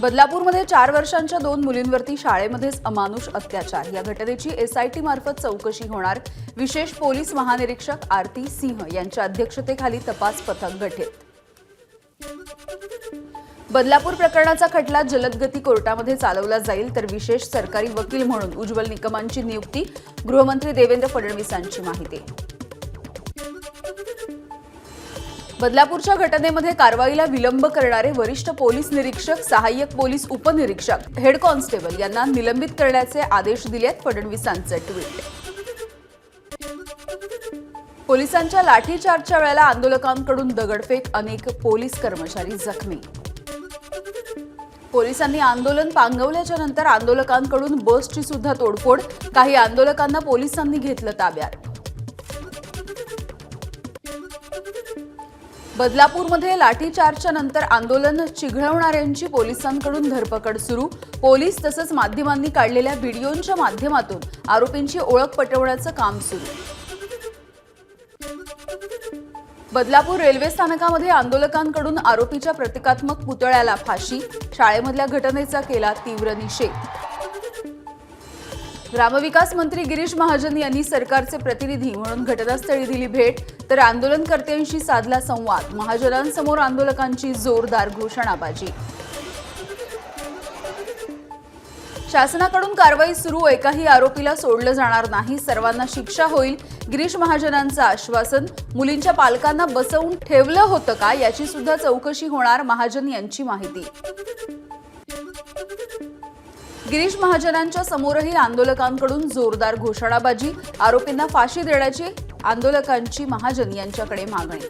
बदलापूरमध्ये चार वर्षांच्या दोन मुलींवरती शाळेमध्येच अमानुष अत्याचार. या घटनेची एसआयटी मार्फत चौकशी होणार विशेष पोलीस महानिरीक्षक आरती सिंह यांच्या अध्यक्षतेखाली तपास पथक गठीत. बदलापूर प्रकरणाचा खटला जलदगती कोर्टामध्ये चालवला जाईल तर विशेष सरकारी वकील म्हणून उज्ज्वल निकमांची नियुक्ती गृहमंत्री देवेंद्र फडणवीसांची माहिती. बदलापूरच्या घटनेमध्ये कारवाईला विलंब करणारे वरिष्ठ पोलीस निरीक्षक सहाय्यक पोलीस उपनिरीक्षक हेड कॉन्स्टेबल यांना निलंबित करण्याचे आदेश दिलेत फडणवीसांचे ट्विट. पोलिसांच्या लाठीचार्जच्या वेळेला आंदोलकांकडून दगडफेक अनेक पोलीस कर्मचारी जखमी. पोलिसांनी आंदोलन पांगवल्याच्या नंतर आंदोलकांकडून बसची सुद्धा तोडफोड काही आंदोलकांना पोलिसांनी घेतलं ताब्यात. बदलापूरमध्ये लाठीचार्जच्या नंतर आंदोलन चिघळवणाऱ्यांची पोलिसांकडून धरपकड सुरू. पोलीस तसंच माध्यमांनी काढलेल्या व्हिडिओंच्या माध्यमातून आरोपींची ओळख पटवण्याचं काम सुरू. बदलापूर रेल्वे स्थानकामध्ये आंदोलकांकडून आरोपीच्या प्रतिकात्मक पुतळ्याला फाशी. शाळेमधल्या घटनेचा केला तीव्र निषेध. ग्रामविकास मंत्री गिरीश महाजन यांनी सरकारचे प्रतिनिधी म्हणून घटनास्थळी दिली भेट तर आंदोलनकर्त्यांशी साधला संवाद महाजनांसमोर आंदोलकांची जोरदार घोषणाबाजी. शासनाकडून कारवाई सुरू एकाही आरोपीला सोडलं जाणार नाही सर्वांना शिक्षा होईल गिरीश महाजनांचं आश्वासन मुलींच्या पालकांना बसवून ठेवलं होतं का याची सुद्धा चौकशी होणार महाजन यांची माहिती. गिरीश महाजनांच्या समोरही आंदोलकांकडून जोरदार घोषणाबाजी. आरोपींना फाशी देण्याची आंदोलकांची महाजन यांच्याकडे मागणी.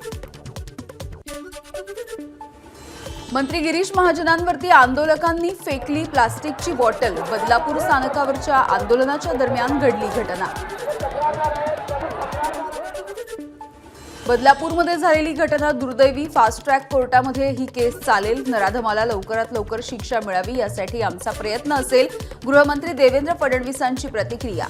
मंत्री गिरीश महाजनांवरती आंदोलकांनी फेकली प्लास्टिकची बॉटल. बदलापूर स्थानकावरच्या आंदोलनाच्या दरम्यान घडली घटना. बदलापूरमध्ये झालेली घटना दुर्दैवी. फास्ट ट्रॅक कोर्टामध्ये ही केस चालेल. नराधमाला लवकरात लवकर शिक्षा मिळावी यासाठी आमचा प्रयत्न असेल. गृहमंत्री देवेंद्र फडणवीसांची प्रतिक्रिया.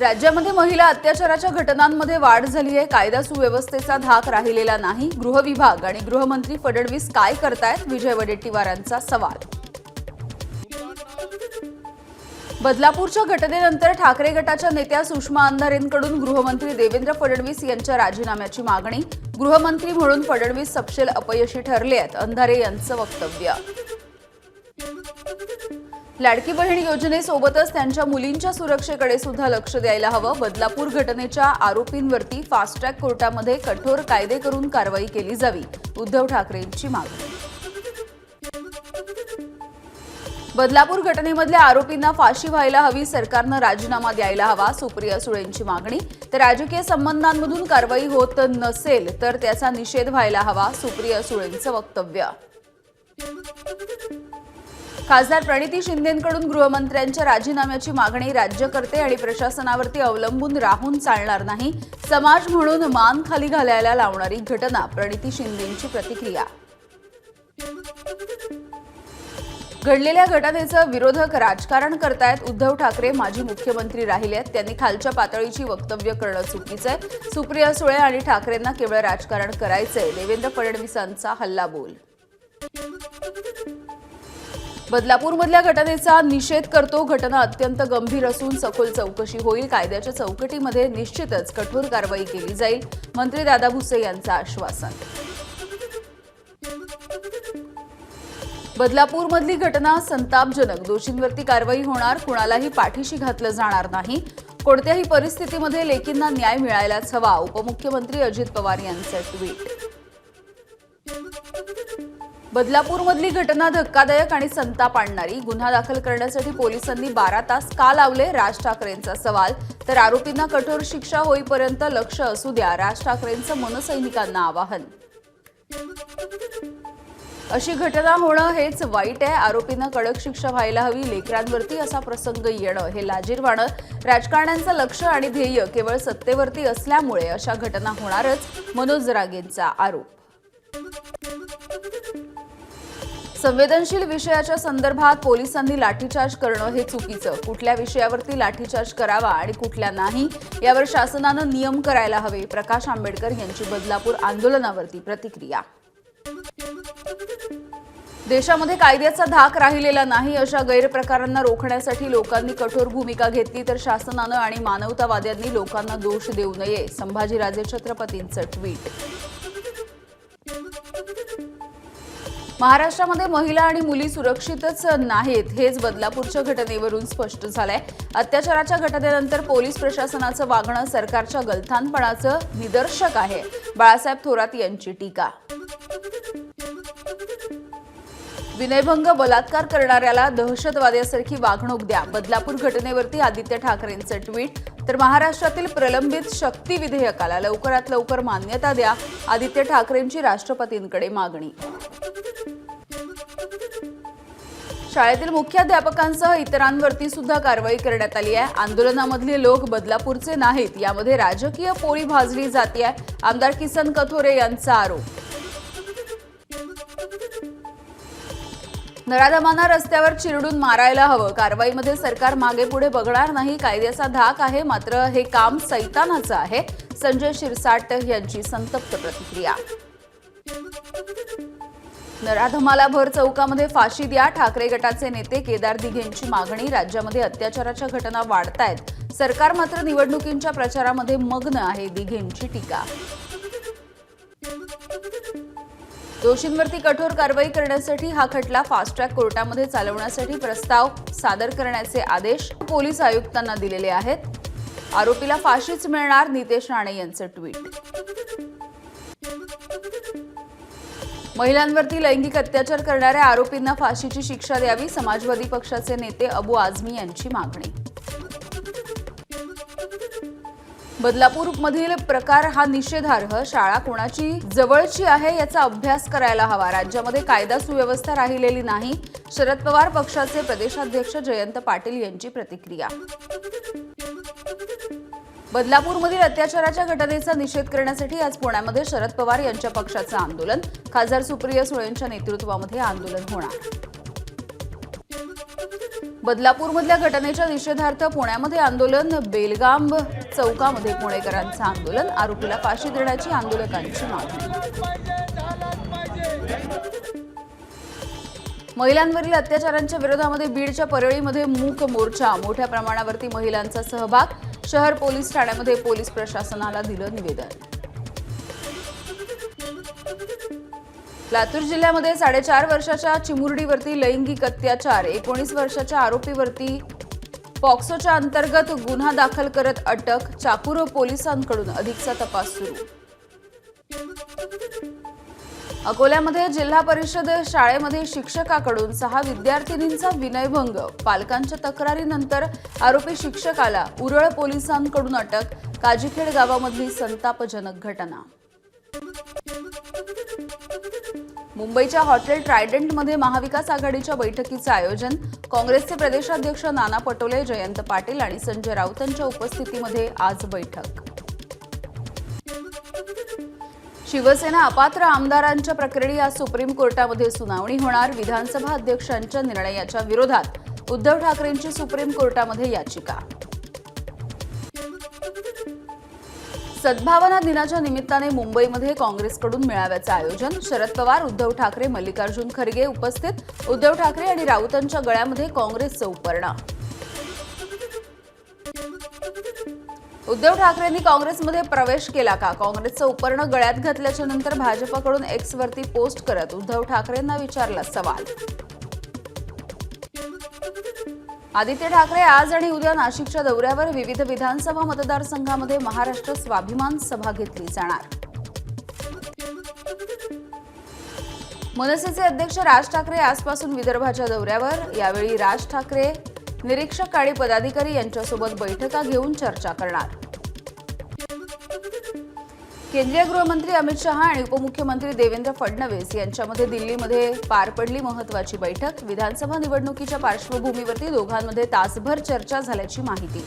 राज्यामध्ये महिला अत्याचाराच्या घटनांमध्ये वाढ झाली आहे. कायदा सुव्यवस्थेचा धाक राहिलेला नाही. गृहविभाग आणि गृहमंत्री फडणवीस काय करतायत? विजय वडेट्टीवारांचा सवाल. बदलापूरच्या घटनेनंतर ठाकरे गटाच्या नेत्या सुषमा अंधारेंकडून गृहमंत्री देवेंद्र फडणवीस यांच्या राजीनाम्याची मागणी. गृहमंत्री म्हणून फडणवीस सपशेल अपयशी ठरले आहेत अंधारे यांचं वक्तव्य. लाडकी बहीण योजनेसोबतच त्यांच्या मुलींच्या सुरक्षेकडे सुद्धा लक्ष द्यायला हवं. बदलापूर घटनेच्या आरोपींवरती फास्ट ट्रॅक कोर्टामध्ये कठोर कायदे करून कारवाई केली जावी उद्धव ठाकरेंची मागणी. बदलापूर घटनेमधल्या आरोपींना फाशी व्हायला हवी सरकारनं राजीनामा द्यायला हवा सुप्रिया सुळेंची मागणी. तर राजकीय संबंधांमधून कारवाई होत नसेल तर त्याचा निषेध व्हायला हवा सुप्रिया सुळेंचं वक्तव्य. खासदार प्रणिती शिंदेकडून गृहमंत्र्यांच्या राजीनाम्याची मागणी राज्यकर्ते आणि प्रशासनावरती अवलंबून राहून चालणार नाही. समाज म्हणून मान खाली घालायला लावणारी घटना प्रणिती शिंदेची प्रतिक्रिया. घडलेल्या घटनेचं विरोधक राजकारण करतायत. उद्धव ठाकरे माजी मुख्यमंत्री राहिले आहेत. त्यांनी खालच्या पातळीची वक्तव्य करणं चुकीचं आहे. सुप्रिया सुळे आणि ठाकरेंना केवळ राजकारण करायचंय देवेंद्र फडणवीसांचा हल्लाबोल बदलापूरमधल्या घटनेचा निषेध करतो. घटना अत्यंत गंभीर असून सखोल चौकशी होईल. कायद्याच्या चौकटीमध्ये निश्चितच कठोर कारवाई केली जाईल. मंत्री दादा भुसे यांचं आश्वासन. बदलापूरमधली घटना संतापजनक. दोषींवरती कारवाई होणार कुणालाही पाठीशी घातलं जाणार नाही. कोणत्याही परिस्थितीमध्ये लेकींना न्याय मिळायलाच हवा उपमुख्यमंत्री अजित पवार यांचं ट्विट. बदलापूरमधली घटना धक्कादायक आणि संताप आणणारी. गुन्हा दाखल करण्यासाठी पोलिसांनी बारा तास का लावले? राज ठाकरेंचा सवाल. तर आरोपींना कठोर शिक्षा होईपर्यंत लक्ष असू द्या. राज ठाकरेंचं मनसैनिकांना आवाहन. अशी घटना होणं हेच वाईट आहे. आरोपींना कडक शिक्षा व्हायला हवी. लेकरांवरती असा प्रसंग येणं हे लाजीरवाणं राजकारण्यांचं लक्ष आणि ध्येय केवळ सत्तेवरती असल्यामुळे अशा घटना होणारच मनोज रागेंचा आरोप. संवेदनशील विषयाच्या संदर्भात पोलिसांनी लाठीचार्ज करणं हे चुकीचं. कुठल्या विषयावरती लाठीचार्ज करावा आणि कुठल्या नाही यावर शासनानं नियम करायला हवे. प्रकाश आंबेडकर यांची बदलापूर आंदोलनावरती प्रतिक्रिया. देशामध्ये कायद्याचा धाक राहिलेला नाही अशा गैरप्रकारांना रोखण्यासाठी लोकांनी कठोर भूमिका घेतली तर शासनानं आणि मानवतावाद्यांनी लोकांना दोष देऊ नये. संभाजीराजे छत्रपतींचं ट्विट. महाराष्ट्रामध्ये महिला आणि मुली सुरक्षितच नाहीत हेच बदलापूरच्या घटनेवरून स्पष्ट झालंय. अत्याचाराच्या घटनेनंतर पोलीस प्रशासनाचं वागणं सरकारच्या गलथानपणाचं निदर्शक आहे. बाळासाहेब थोरात यांची टीका. विनयभंग बलात्कार करणाऱ्याला दहशतवाद्यासारखी वागणूक द्या. बदलापूर घटनेवरती आदित्य ठाकरेंचं ट्विट. तर महाराष्ट्रातील प्रलंबित शक्ती विधेयकाला लवकरात लवकर मान्यता द्या आदित्य ठाकरेंची राष्ट्रपतींकडे मागणी. शाळेतील मुख्याध्यापकांसह इतरांवरती सुद्धा कारवाई करण्यात आली आहे. आंदोलनामधले लोक बदलापूरचे नाहीत. यामध्ये राजकीय पोळी भाजली जाते आमदार किसन कथोरे यांचा आरोप. नराधमांना रस्त्यावर चिरडून मारायला हवं. कारवाईमध्ये सरकार मागे पुढे बघणार नाही. कायद्याचा धाक आहे. मात्र हे काम सैतानाचं आहे. संजय शिरसाट यांची संतप्त प्रतिक्रिया. नराधमाला भर चौकामध्ये फाशी द्या. ठाकरे गटाचे नेते केदार दिघेंची मागणी. राज्यामध्ये अत्याचाराच्या घटना वाढतायत. सरकार मात्र निवडणुकींच्या प्रचारामध्ये मग्न आहे. दिघेंची टीका. दोषींवरती कठोर कारवाई करण्यासाठी हा खटला फास्ट ट्रॅक कोर्टामध्ये चालवण्यासाठी प्रस्ताव सादर करण्याचे आदेश पोलीस आयुक्तांना दिलेले आहेत. आरोपीला फाशीच मिळणार नितेश राणे यांचं ट्विट. महिलांवरती लैंगिक अत्याचार करणाऱ्या आरोपींना फाशीची शिक्षा द्यावी समाजवादी पक्षाचे नेते अबू आझमी यांची मागणी. बदलापूरमधील प्रकार हा निषेधार्ह. शाळा कोणाची जवळची आहे याचा अभ्यास करायला हवा. राज्यामध्ये कायदा सुव्यवस्था राहिलेली नाही. शरद पवार पक्षाचे प्रदेशाध्यक्ष जयंत पाटील यांची प्रतिक्रिया. बदलापूरमधील अत्याचाराच्या घटनेचा निषेध करण्यासाठी आज पुण्यामध्ये शरद पवार यांच्या पक्षाचं आंदोलन. खासदार सुप्रिया सुळेंच्या नेतृत्वामध्ये आंदोलन होणार. बदलापूरमधल्या घटनेच्या निषेधार्थ पुण्यामध्ये आंदोलन बेलगाम चौकामध्ये पुणेकरांचं आंदोलन आरोपीला फाशी देण्याची आंदोलकांची मागणी. महिलांवरील अत्याचारांच्या विरोधामध्ये बीडच्या परळीमध्ये मूक मोर्चा. मोठ्या प्रमाणावरती महिलांचा सहभाग. शहर पोलीस ठाण्यामध्ये पोलीस प्रशासनाला दिलं निवेदन. लातूर जिल्ह्यामध्ये साडेचार वर्षाच्या चिमुरडीवरती लैंगिक अत्याचार एकोणीस वर्षाच्या आरोपीवरती पॉक्सोच्या अंतर्गत गुन्हा दाखल करत अटक चाकूर पोलिसांकडून अधिकचा तपास सुरू. अकोल्यामध्ये जिल्हा परिषद शाळेमध्ये शिक्षकाकडून सहा विद्यार्थिनींचा विनयभंग. पालकांच्या तक्रारीनंतर आरोपी शिक्षकाला उरळ पोलिसांकडून अटक काजीखेड गावामधली संतापजनक घटना. मुंबईच्या हॉटेल ट्रायडंटमध्ये महाविकास आघाडीच्या बैठकीचं आयोजन. काँग्रेसचे प्रदेशाध्यक्ष नाना पटोले जयंत पाटील आणि संजय राऊतांच्या उपस्थितीमध्ये आज बैठक. शिवसेना अपात्र आमदारांच्या प्रकरणी आज सुप्रीम कोर्टामध्ये सुनावणी होणार. विधानसभा अध्यक्षांच्या निर्णयाच्या विरोधात उद्धव ठाकरेंची सुप्रीम कोर्टामध्ये याचिका. सद्भावना दिनाच्या निमित्ताने मुंबईमध्ये काँग्रेसकडून मेळाव्याचं आयोजन. शरद पवार उद्धव ठाकरे मल्लिकार्जुन खरगे उपस्थित. उद्धव ठाकरे आणि राऊतांच्या गळ्यामध्ये काँग्रेसचं उपरणा. उद्धव ठाकरेंनी काँग्रेसमध्ये प्रवेश केला का? काँग्रेसचं उपरणं गळ्यात घातल्याच्या नंतर भाजपकडून एक्सवरती पोस्ट करत उद्धव ठाकरेंना विचारला सवाल. आदित्य ठाकरे आज आणि उद्या नाशिकच्या दौऱ्यावर विविध विधानसभा मतदारसंघामध्ये महाराष्ट्र स्वाभिमान सभा घेतली जाणार. मनसेचे अध्यक्ष राज ठाकरे आजपासून विदर्भाच्या दौऱ्यावर. यावेळी राज ठाकरे निरीक्षक आणि पदाधिकारी यांच्यासोबत बैठका घेऊन चर्चा करणार. केंद्रीय गृहमंत्री अमित शहा आणि उपमुख्यमंत्री देवेंद्र फडणवीस यांच्यामध्ये दिल्लीमध्ये पार पडली महत्वाची बैठक. विधानसभा निवडणुकीच्या पार्श्वभूमीवरती दोघांमध्ये तासभर चर्चा झाल्याची माहिती.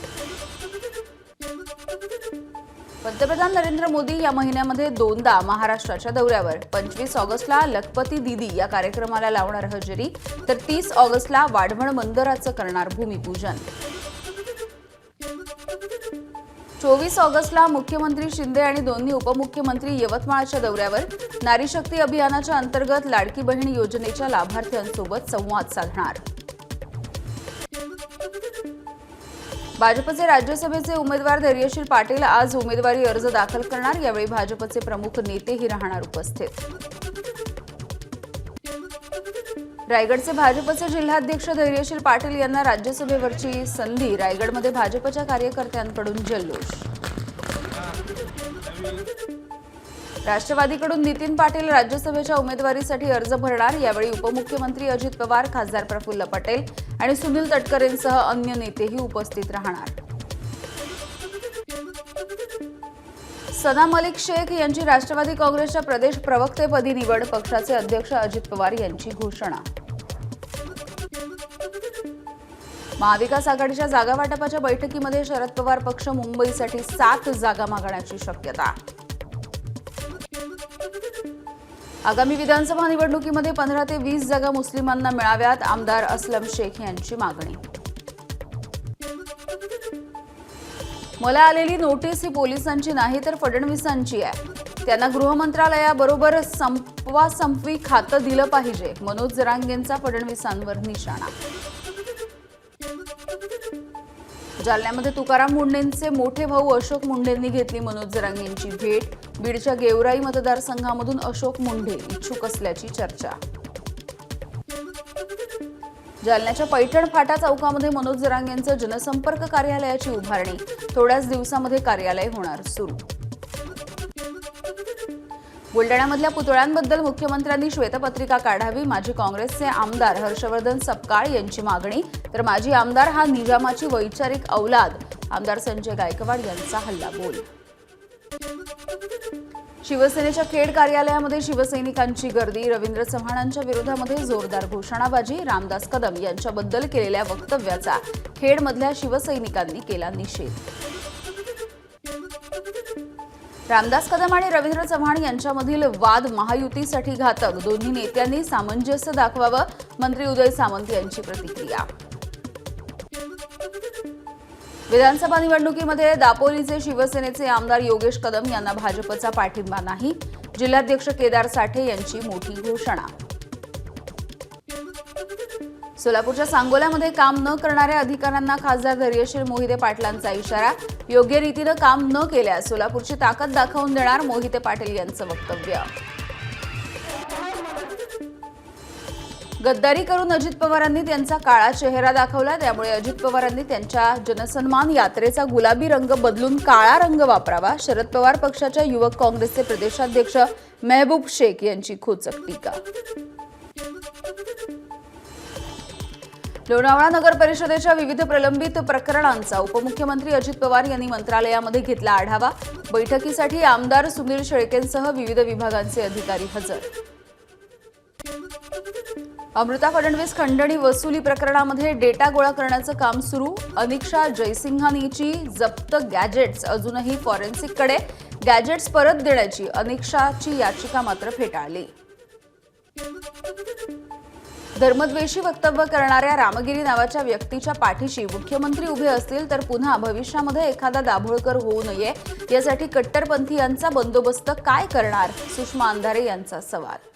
पंतप्रधान नरेंद्र मोदी या महिन्यामध्ये दोनदा महाराष्ट्राच्या दौऱ्यावर. पंचवीस ऑगस्टला लखपती दिदी या कार्यक्रमाला लावणार हजेरी तर तीस ऑगस्टला वाढवण बंदराचं करणार भूमिपूजन. चोवीस ऑगस्टला मुख्यमंत्री शिंदे आणि दोन्ही उपमुख्यमंत्री यवतमाळच्या दौऱ्यावर नारी शक्ती अभियानाच्या अंतर्गत लाडकी बहीण योजनेच्या लाभार्थ्यांसोबत संवाद साधणार. भाजपचे राज्यसभेचे उमेदवार धैर्यशील पाटील आज उमेदवारी अर्ज दाखल करणार यावेळी भाजपचे प्रमुख नेतेही राहणार उपस्थित. रायगडचे भाजपचे जिल्हाध्यक्ष धैर्यशील पाटील यांना राज्यसभेवरची संधी रायगडमध्ये भाजपच्या कार्यकर्त्यांकडून जल्लोष. राष्ट्रवादीकडून नितीन पाटील राज्यसभेच्या उमेदवारीसाठी अर्ज भरणार यावेळी उपमुख्यमंत्री अजित पवार खासदार प्रफुल्ल पटेल आणि सुनील तटकरेंसह अन्य नेतेही उपस्थित राहणार. सना मलिक शेख यांची राष्ट्रवादी काँग्रेसच्या प्रदेश प्रवक्तेपदी निवड पक्षाचे अध्यक्ष अजित पवार यांची घोषणा. महाविकास आघाडीच्या जागा वाटपाच्या बैठकीमध्ये शरद पवार पक्ष मुंबईसाठी सात जागा मागण्याची शक्यता. आगामी विधानसभा निवडणुकीमध्ये पंधरा ते वीस जागा मुस्लिमांना मिळाव्यात आमदार असलम शेख यांची मागणी. मला आलेली नोटीस ही पोलिसांची नाही तर फडणवीसांची आहे. त्यांना गृहमंत्रालयाबरोबर संपवा संपवी खातं दिलं पाहिजे. मनोज जरांगेंचा फडणवीसांवर निशाणा. जालन्यामध्ये तुकाराम मुंडेंचे मोठे भाऊ अशोक मुंडेंनी घेतली मनोज जरांगेंची भेट. बीडच्या गेवराई मतदारसंघामधून अशोक मुंडे इच्छुक असल्याची चर्चा. जालन्याच्या पैठण फाटा चौकामध्ये मनोज जरांग यांचं जनसंपर्क कार्यालयाची उभारणी. थोड्याच दिवसामध्ये कार्यालय होणार सुरू. बुलडाण्यामधल्या पुतळ्यांबद्दल मुख्यमंत्र्यांनी श्वेतपत्रिका काढावी माजी काँग्रेसचे आमदार हर्षवर्धन सपकाळ यांची मागणी. तर माजी आमदार हा निजामाची वैचारिक औलाद आमदार संजय गायकवाड यांचा हल्ला बोल. शिवसेनेच्या खेड कार्यालयामध्ये शिवसैनिकांची गर्दी रवींद्र चव्हाणांच्या विरोधामध्ये जोरदार घोषणाबाजी रामदास कदम यांच्याबद्दल केलेल्या वक्तव्याचा खेडमधल्या शिवसैनिकांनी केला निषेध. रामदास कदम आणि रवींद्र चव्हाण यांच्यामधील वाद महायुतीसाठी घातक. दोन्ही नेत्यांनी सामंजस्य दाखवावं मंत्री उदय सामंत यांची प्रतिक्रिया. विधानसभा निवडणुकीमध्ये दापोलीचे शिवसेनेचे आमदार योगेश कदम यांना भाजपचा पाठिंबा नाही. जिल्हाध्यक्ष केदार साठे यांची मोठी घोषणा. सोलापूरच्या सांगोल्यामध्ये काम न करणाऱ्या अधिकाऱ्यांना खासदार धैर्यशील मोहिते पाटलांचा इशारा. योग्य रीतीनं काम न केल्यास सोलापूरची ताकद दाखवून देणार मोहिते पाटील यांचं वक्तव्य. गद्दारी करून अजित पवारांनी त्यांचा काळा चेहरा दाखवला. त्यामुळे अजित पवारांनी त्यांच्या जनसन्मान यात्रेचा गुलाबी रंग बदलून काळा रंग वापरावा. शरद पवार पक्षाच्या युवक काँग्रेसचे प्रदेशाध्यक्ष मेहबूब शेख यांची खोचक टीका. लोणावळा नगर परिषदेच्या विविध प्रलंबित प्रकरणांचा उपमुख्यमंत्री अजित पवार यांनी मंत्रालयामध्ये घेतला आढावा. बैठकीसाठी आमदार सुनील शेळकेंसह विविध विभागांचे अधिकारी हजर. अमृता फडणवीस खंडणी वसुली प्रकरणामध्ये डेटा गोळा करण्याचं काम सुरू. अनिक्षा जयसिंघानीची जप्त गॅजेट्स अजूनही फॉरेन्सिककडे. गॅजेट्स परत देण्याची अनिक्षाची याचिका मात्र फेटाळली. धर्मद्वेषी वक्तव्य करणाऱ्या रामगिरी नावाच्या व्यक्तीच्या पाठीशी मुख्यमंत्री उभे असतील तर पुन्हा भविष्यामध्ये एखादा दाभोळकर होऊ नये. यासाठी कट्टरपंथीयांचा बंदोबस्त काय करणार? सुषमा अंधारे यांचा सवाल.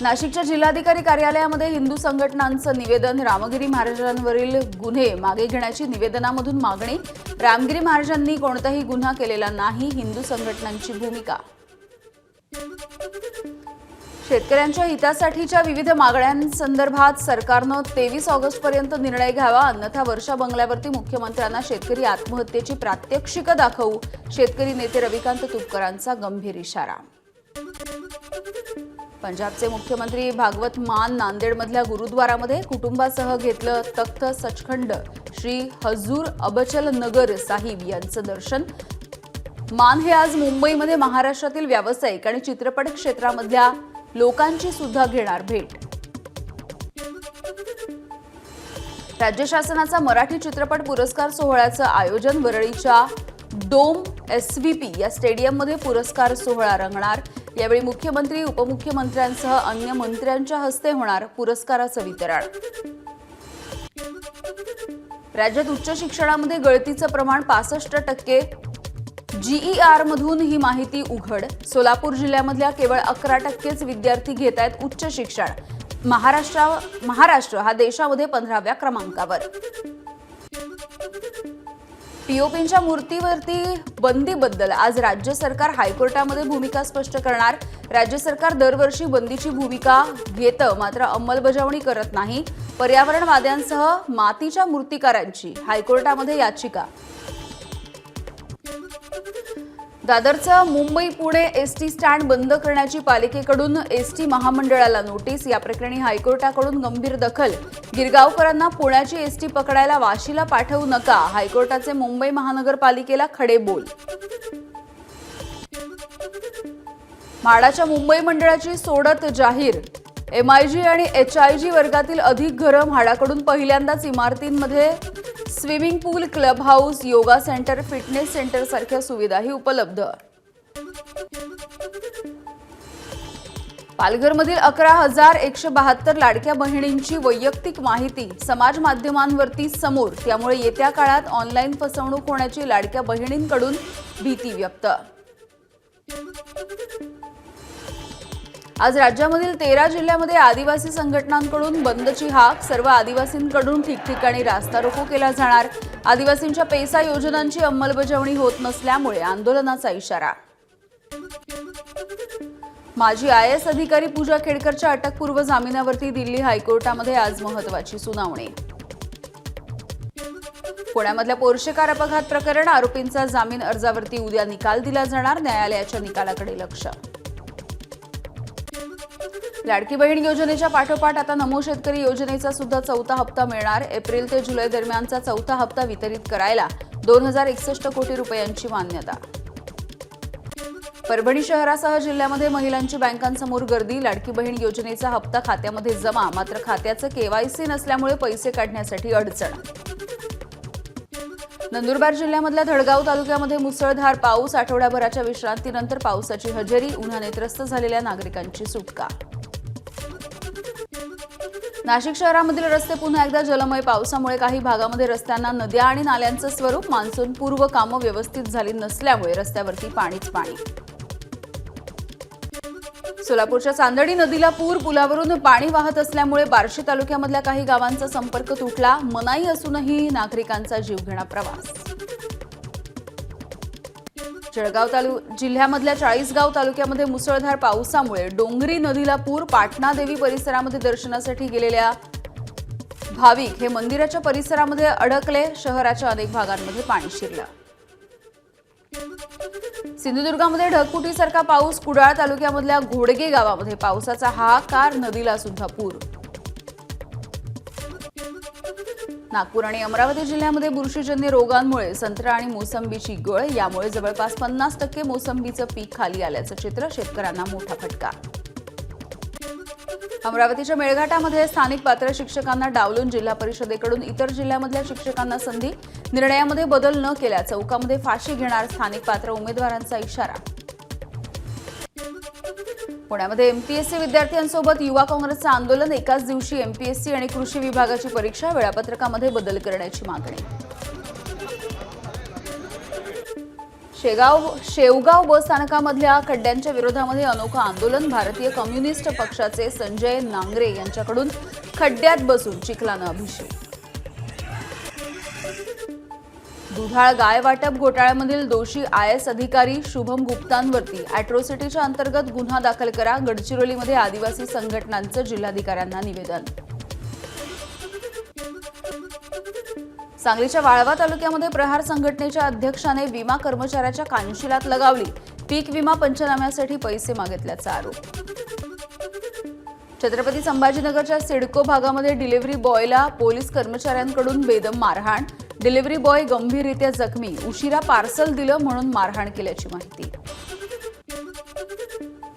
नाशिकच्या जिल्हाधिकारी कार्यालयामध्ये हिंदू संघटनांचं निवेदन रामगिरी महाराजांवरील गुन्हे मागे घेण्याची निवेदनामधून मागणी. रामगिरी महाराजांनी कोणताही गुन्हा केलेला नाही हिंदू संघटनांची भूमिका. शेतकऱ्यांच्या हितासाठीच्या विविध मागण्यांसंदर्भात सरकारनं तेवीस ऑगस्टपर्यंत निर्णय घ्यावा अन्यथा वर्षा बंगल्यावरती मुख्यमंत्र्यांना शेतकरी आत्महत्येची प्रात्यक्षिकं दाखवू. शेतकरी नेते रविकांत तुपकरांचा गंभीर इशारा. पंजाबचे मुख्यमंत्री भागवत मान नांदेडमधल्या गुरुद्वारामध्ये कुटुंबासह घेतलं तख्त सचखंड. श्री हजूर अबचल नगर साहिब यांचं दर्शन. मान हे आज मुंबईमध्ये महाराष्ट्रातील व्यावसायिक आणि चित्रपट क्षेत्रामधल्या लोकांची सुद्धा घेणार भेट. राज्य शासनाचा मराठी चित्रपट पुरस्कार सोहळ्याचं आयोजन वरळीच्या डोम एसव्हीपी या स्टेडियममध्ये पुरस्कार सोहळा रंगणार. यावेळी मुख्यमंत्री उपमुख्यमंत्र्यांसह अन्य मंत्र्यांच्या हस्ते होणार पुरस्काराचं वितरण. राज्यात उच्च शिक्षणामध्ये गळतीचं प्रमाण पासष्ट टक्के. जीईआर मधून ही माहिती उघड. सोलापूर जिल्ह्यामधल्या केवळ अकरा टक्केच विद्यार्थी घेत आहेत उच्च शिक्षण. महाराष्ट्र महाराष्ट्र हा देशामध्ये पंधराव्या क्रमांकावर. पीओपींच्या मूर्तीवरती बंदीबद्दल आज राज्य सरकार हायकोर्टामध्ये भूमिका स्पष्ट करणार. राज्य सरकार दरवर्षी बंदीची भूमिका घेतं मात्र अंमलबजावणी करत नाही. पर्यावरणवाद्यांसह मातीच्या मूर्तिकारांची हायकोर्टामध्ये याचिका. दादरचा मुंबई पुणे एसटी स्टँड बंद करण्याची पालिकेकडून एसटी महामंडळाला नोटीस. या प्रकरणी हायकोर्टाकडून गंभीर दखल. गिरगावकरांना पुण्याची एसटी पकडायला वाशीला पाठवू नका. हायकोर्टाचे मुंबई महानगरपालिकेला खडे बोल. म्हाडाच्या मुंबई मंडळाची सोडत जाहीर. एमआयजी आणि एचआयजी वर्गातील अधिक घरं म्हाडाकडून पहिल्यांदाच इमारतींमध्ये swimming pool club house yoga centre fitness centre सारख्या सुविधाही उपलब्ध. पालघरमधील अकरा हजार एकशे बहात्तर लाडक्या बहिणींची वैयक्तिक माहिती समाज माध्यमांवरती समोर त्यामुळे येत्या काळात ऑनलाईन फसवणूक होण्याची लाडक्या बहिणींकडून भीती व्यक्त. आज राज्यामधील तेरा जिल्ह्यामध्ये आदिवासी संघटनांकडून बंदची हाक सर्व आदिवासींकडून ठिकठिकाणी रास्ता रोको केला जाणार. आदिवासींच्या पेसा योजनांची अंमलबजावणी होत नसल्यामुळे आंदोलनाचा इशारा. माजी आय एस अधिकारी पूजा खेडकरच्या अटकपूर्व जामिनावरती दिल्ली हायकोर्टामध्ये आज महत्वाची सुनावणी. पुण्यामधल्या पोर्शेकार अपघात प्रकरण आरोपींचा जामीन अर्जावरती उद्या निकाल दिला जाणार न्यायालयाच्या निकालाकडे लक्ष. लाडकी बहीण योजनेच्या पाठोपाठ आता नमो शेतकरी योजनेचा सुद्धा चौथा हप्ता मिळणार. एप्रिल ते जुलै दरम्यानचा चौथा हप्ता वितरित करायला दोन हजार एकसष्ट कोटी रुपयांची मान्यता. परभणी शहरासह जिल्ह्यामध्ये महिलांची बँकांसमोर गर्दी. लाडकी बहीण योजनेचा हप्ता खात्यामध्ये जमा. मात्र खात्याचं केवायसी नसल्यामुळे पैसे काढण्यासाठी अडचण. नंदुरबार जिल्ह्यामधल्या धडगाव तालुक्यामध्ये मुसळधार पाऊस. आठवड्याभराच्या विश्रांतीनंतर पावसाची हजेरी. उन्हाने त्रस्त झालेल्या नागरिकांची सुटका. नाशिक शहरामधील रस्ते पुन्हा एकदा जलमय. पावसामुळे काही भागामध्ये रस्त्यांना नद्या आणि नाल्यांचं स्वरूप मान्सून पूर्व कामं व्यवस्थित झाली नसल्यामुळे रस्त्यावरती पाणीच पाणी. सोलापूरच्या चांदणी नदीला पूर पुलावरून पाणी वाहत असल्यामुळे बार्शी तालुक्यामधल्या काही गावांचा संपर्क तुटला. मनाई असूनही नागरिकांचा जीवघेणा प्रवास. जळगाव तालु जिल्ह्यामधल्या चाळीसगाव तालुक्यामध्ये मुसळधार पावसामुळे डोंगरी नदीला पूर पाटणा देवी परिसरामध्ये दर्शनासाठी गेलेल्या भाविक हे मंदिराच्या परिसरामध्ये अडकले शहराच्या अनेक भागांमध्ये पाणी शिरलं. सिंधुदुर्गामध्ये ढगफुटीसारखा पाऊस कुडाळ तालुक्यामधल्या घोडगे गावामध्ये पावसाचा हाकार नदीला सुद्धा पूर नागपूर आणि अमरावती जिल्ह्यामध्ये बुरशीजन्य रोगांमुळे संत्रा आणि मोसंबीची गळ यामुळे जवळपास पन्नास टक्के मोसंबीचं पीक खाली आल्याचं चित्र शेतकऱ्यांना मोठा फटका. अमरावतीच्या मेळघाटामध्ये स्थानिक पात्र शिक्षकांना डावलून जिल्हा परिषदेकडून इतर जिल्ह्यामधल्या शिक्षकांना संधी निर्णयामध्ये बदल न केल्या चौकामध्ये फाशी घेणार स्थानिक पात्र उमेदवारांचा इशारा. पुण्यामध्ये एमपीएससी विद्यार्थ्यांसोबत युवा काँग्रेसचं आंदोलन एकाच दिवशी एमपीएससी आणि कृषी विभागाची परीक्षा वेळापत्रकामध्ये बदल करण्याची मागणी. शेगाव शेवगाव बस स्थानकामधल्या खड्ड्यांच्या विरोधामध्ये अनोखं आंदोलन भारतीय कम्युनिस्ट पक्षाचे संजय नांगरे यांच्याकडून खड्ड्यात बसून चिखलानं अभिषेक. दुधाळ गाय वाटप घोटाळ्यामधील दोषी आय एस अधिकारी शुभम गुप्तांवरती अॅट्रोसिटीच्या अंतर्गत गुन्हा दाखल करा गडचिरोलीमध्ये आदिवासी संघटनांचं जिल्हाधिकाऱ्यांना निवेदन. सांगलीच्या वाळवा तालुक्यामध्ये प्रहार संघटनेच्या अध्यक्षाने विमा कर्मचाऱ्याच्या कानशिलात लगावली. पीक विमा पंचनाम्यासाठी पैसे मागितल्याचा आरोप. छत्रपती संभाजीनगरच्या सिडको भागामध्ये डिलिव्हरी बॉयला पोलीस कर्मचाऱ्यांकडून बेदम मारहाण. डिलिव्हरी बॉय गंभीररित्या जखमी. उशिरा पार्सल दिलं म्हणून मारहाण केल्याची माहिती.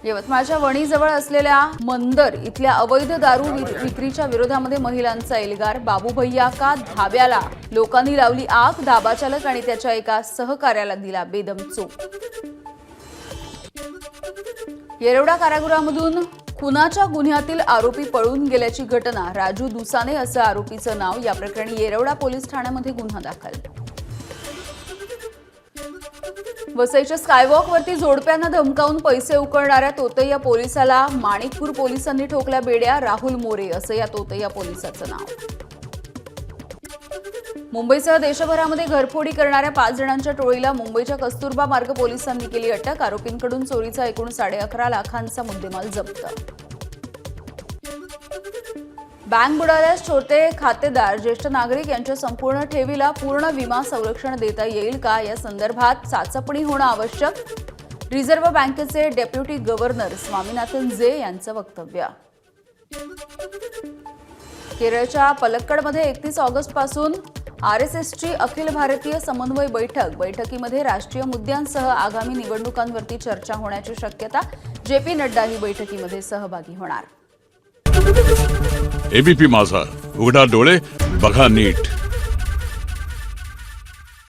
यवतमाळच्या वणीजवळ असलेल्या मंदर इथल्या अवैध दारू विक्रीच्या विरोधामध्ये महिलांचा एल्गार. बाबू भैया का धाब्याला? लोकांनी लावली आग दाबाचालक आणि त्याच्या एका सहकार्याला दिला बेदम चोप. येरवडा कारागृहामधून खुनाच्या गुन्ह्यातील आरोपी पळून गेल्याची घटना? राजू दुसाने असं आरोपीचं नाव या प्रकरणी येरवडा पोलीस ठाण्यामध्ये गुन्हा दाखल. वसईच्या स्कायवॉकवरती जोडप्यांना धमकावून पैसे उकळणाऱ्या तोतैया पोलिसाला माणिकपूर पोलिसांनी ठोकल्या बेड्या राहुल मोरे असं या तोतैया पोलिसाचं नाव. मुंबईसह देशभरामध्ये घरफोडी करणाऱ्या पाच जणांच्या टोळीला मुंबईच्या कस्तुरबा मार्ग पोलिसांनी केली अटक. आरोपींकडून चोरीचा एकूण साडे अकरा लाखांचा मुद्देमाल जप्त. बँक बुडाल्यास छोटे खातेदार ज्येष्ठ नागरिक यांच्या संपूर्ण ठेवीला पूर्ण विमा संरक्षण देता येईल का? या संदर्भात चाचपणी होणं आवश्यक. रिझर्व्ह बँकेचे डेप्युटी गव्हर्नर स्वामीनाथन जे यांचं वक्तव्य. केरळच्या पलक्कडमध्ये एकतीस ऑगस्टपासून आर एस एसची अखिल भारतीय समन्वय बैठक. बैठकीमध्ये राष्ट्रीय मुद्द्यांसह आगामी निवडणुकांवरती चर्चा होण्याची शक्यता जे पी नड्डा ही बैठकीमध्ये सहभागी होणार. एबीपी माझा. उघडा डोळे बघा नीट.